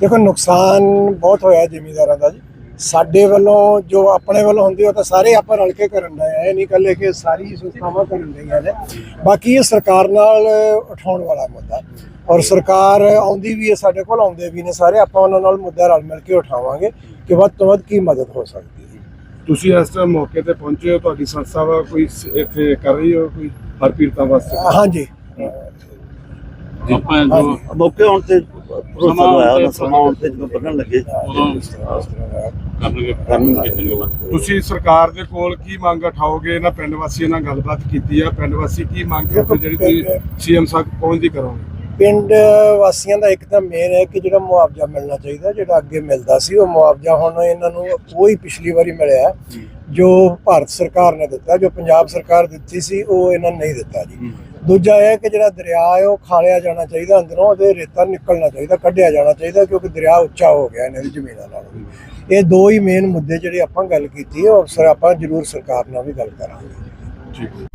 ਦੇਖੋ ਨੁਕਸਾਨ ਬਹੁਤ ਹੋਇਆ ਜ਼ਿਮੀਂਦਾਰਾਂ ਦਾ ਜੀ। ਸਾਡੇ ਵੱਲੋਂ ਜੋ ਆਪਣੇ ਵੱਲੋਂ ਹੁੰਦੀ ਉਹ ਤਾਂ ਸਾਰੇ ਆਪਾਂ ਰਲ ਕੇ ਕਰਨ ਦਾ ਹੈ ਇਹ ਨਹੀਂ ਕੱਲੇ ਕਿ ਸਾਰੀ ਸੰਸਥਾਵਾਂ ਕਰਨ ਰਹੀਆਂ ਨੇ। ਬਾਕੀ ਇਹ ਸਰਕਾਰ ਨਾਲ ਉਠਾਉਣ ਵਾਲਾ ਮੁੱਦਾ। ਔਰ ਸਰਕਾਰ ਆਉਂਦੀ ਵੀ ਹੈ ਸਾਡੇ ਕੋਲ ਆਉਂਦੇ ਵੀ ਨੇ ਸਾਰੇ ਆਪਾਂ ਉਹਨਾਂ ਨਾਲ ਮੁੱਦਾ ਰਲ ਮਿਲ ਕੇ ਉਠਾਵਾਂਗੇ ਕਿ ਵੱਧ ਤੋਂ ਵੱਧ ਕੀ ਮਦਦ ਹੋ ਸਕਦੀ ਹੈ ਤੁਸੀਂ ਇਸ ਟਾਈਮ ਮੌਕੇ ਤੇ ਪਹੁੰਚੇ ਹੋ ਤੁਹਾਡੀ ਸੰਸਥਾ ਵਾ ਕੋਈ ਇੱਥੇ ਕਰ ਰਹੀ ਹੋ ਕੋਈ ਹਰ ਪੀੜਤਾਂ ਵਾਸਤੇ? ਹਾਂਜੀ। ਆਪਾਂ ਜੋ ਮੌਕੇ ਹੁਣ ਤੇ ਭਰੋਸਾ ਉਹਨਾਂ ਤੇ ਜਦੋਂ ਬੰਨਣ ਲੱਗੇ ਕਰਨਗੇ ਤੁਸੀਂ ਸਰਕਾਰ ਦੇ ਕੋਲ ਕੀ ਮੰਗ ਉਠਾਓਗੇ? ਇਹਨਾਂ ਪਿੰਡ ਵਾਸੀਆਂ ਨਾਲ ਗੱਲਬਾਤ ਕੀਤੀ ਆ। ਪਿੰਡ ਵਾਸੀ ਕੀ ਮੰਗ ਕਰਦੇ? ਜਿਹੜੀ ਤੁਸੀਂ ਸੀਐਮ ਸਾਹਿਬ ਪਹੁੰਚਦੀ ਕਰੋਗੇ? ਪਿੰਡ ਵਾਸੀਆਂ ਦਾ ਇੱਕ ਤਾਂ ਮੇਨ ਹੈ ਕਿ ਜਿਹੜਾ ਮੁਆਵਜ਼ਾ ਮਿਲਣਾ ਚਾਹੀਦਾ ਜਿਹੜਾ ਅੱਗੇ ਮਿਲਦਾ ਸੀ ਉਹ ਮੁਆਵਜ਼ਾ ਹੁਣ ਇਹਨਾਂ ਨੂੰ ਉਹੀ ਪਿਛਲੀ ਵਾਰੀ ਮਿਲਿਆ। ਜੋ। ਭਾਰਤ ਸਰਕਾਰ ਨੇ ਦਿੱਤਾ ਜੋ ਪੰਜਾਬ ਸਰਕਾਰ ਦਿੱਤੀ ਸੀ ਉਹ ਇਹਨਾਂ ਨੇ ਨਹੀਂ ਦਿੱਤਾ ਜੀ। ਦੂਜਾ ਇਹ ਕਿ ਜਿਹੜਾ ਦਰਿਆ ਹੈ ਉਹ ਖਾਲਿਆ ਜਾਣਾ ਚਾਹੀਦਾ ਅੰਦਰੋਂ ਉਹਦੇ ਰੇਤਾ ਨਿਕਲਣਾ ਚਾਹੀਦਾ ਕੱਢਿਆ ਜਾਣਾ ਚਾਹੀਦਾ ਕਿਉਂਕਿ ਦਰਿਆ ਉੱਚਾ ਹੋ ਗਿਆ ਇਹਨਾਂ ਦੀ ਜ਼ਮੀਨਾਂ ਨਾਲੋਂ। ਇਹ ਦੋ ਹੀ ਮੇਨ ਮੁੱਦੇ ਜਿਹੜੇ ਆਪਾਂ ਗੱਲ ਕੀਤੀ ਹੈ ਔਰ ਸਰ ਆਪਾਂ ਜ਼ਰੂਰ ਸਰਕਾਰ ਨਾਲ ਵੀ ਗੱਲ ਕਰਾਂਗੇ। ਠੀਕ